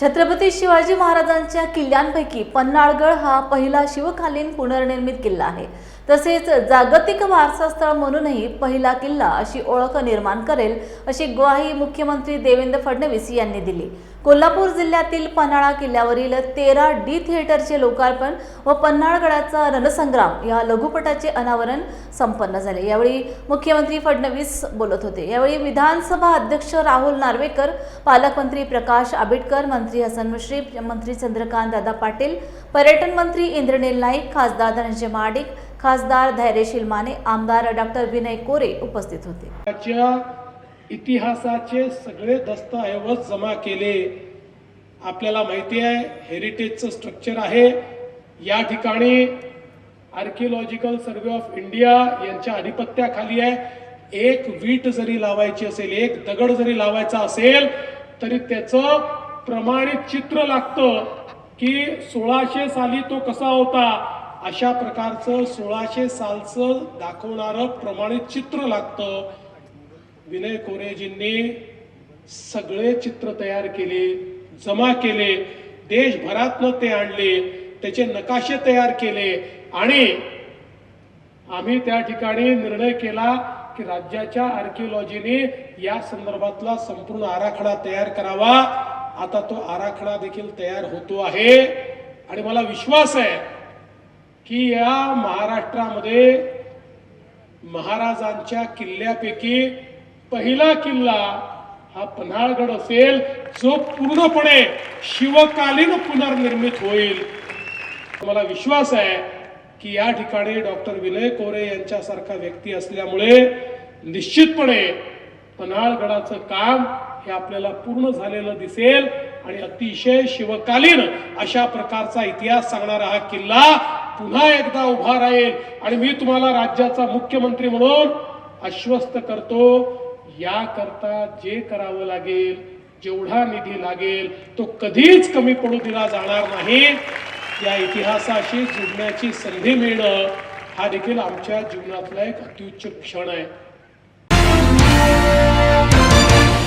छत्रपती शिवाजी महाराजांच्या किल्ल्यांपैकी पन्हाळगड हा पहिला शिवकालीन पुनर्निर्मित किल्ला आहे. तसेच जागतिक वारसा म्हणूनही पहिला किल्ला अशी ओळख निर्माण करेल अशी ग्वाही मुख्यमंत्री देवेंद्र फडणवीस यांनी दिली. कोल्हापूर जिल्ह्यातील पन्हाळा किल्ल्यावरील तेरा डी थिएटरचे लोकार्पण व पन्हाळगडाचा रणसंग्राम या लघुपटाचे अनावरण संपन्न झाले. यावेळी मुख्यमंत्री फडणवीस बोलत होते. यावेळी विधानसभा अध्यक्ष राहुल नार्वेकर पालकमंत्री प्रकाश आंबेडकर मंत्री हसन मुश्रीफ मंत्री चंद्रकांत दादा पाटील पर्यटन मंत्री इंद्रनील नाईक खासदार धनंजय महाडिक खासदार धैर्यशील माने आमदार डॉक्टर विनय कोरे उपस्थित होते. इतिहासाचे सगळे दस्तऐवज जमा केले. आपल्याला माहिती आहे हेरिटेजचं स्ट्रक्चर आहे. या ठिकाणी आर्किओलॉजिकल सर्वे ऑफ इंडिया यांच्या अधिपत्याखाली आहे. एक वीट जरी लावायची असेल एक दगड जरी लावायचा असेल तरी त्याचं प्रमाणित चित्र लागतं की सोळाशे साली तो कसा होता. अशा प्रकारचं सोळाशे सालचं दाखवणारं प्रमाणित चित्र लागतं. विनय कोरेजींनी सगळे चित्र तयार केले जमा केले देशभरातनं ते आणले त्याचे नकाशे तयार केले आणि आम्ही त्या ठिकाणी निर्णय केला की राज्याच्या आर्किओलॉजीने या संदर्भातला संपूर्ण आराखडा तयार करावा. आता तो आराखडा देखील तयार होतो आहे. आणि मला विश्वास आहे की या महाराष्ट्रामध्ये महाराजांच्या किल्ल्यापैकी पहिला किल्ला हा पन्हाळगड असेल जो पूर्णपणे शिवकालीन पुनर्निर्मित होईल. मला विश्वास आहे की या ठिकाणी डॉक्टर विनय कोरे यांच्यासारखा व्यक्ती असल्यामुळे निश्चितपणे पन्हाळगडाचं काम हे आपल्याला पूर्ण झालेलं दिसेल आणि अतिशय शिवकालीन अशा प्रकारचा इतिहास सांगणारा हा किल्ला पुन्हा एकदा उभा राहील. आणि मी तुम्हाला राज्याचा मुख्यमंत्री म्हणून आश्वस्त करतो. याकरता जे करावं लागेल जेवढा निधी लागेल तो कधीच कमी पडू दिला जाणार नाही. या इतिहासाशी जुडण्याची संधी मिळणं हा देखील आमच्या जीवनातला एक अत्युच्च क्षण आहे.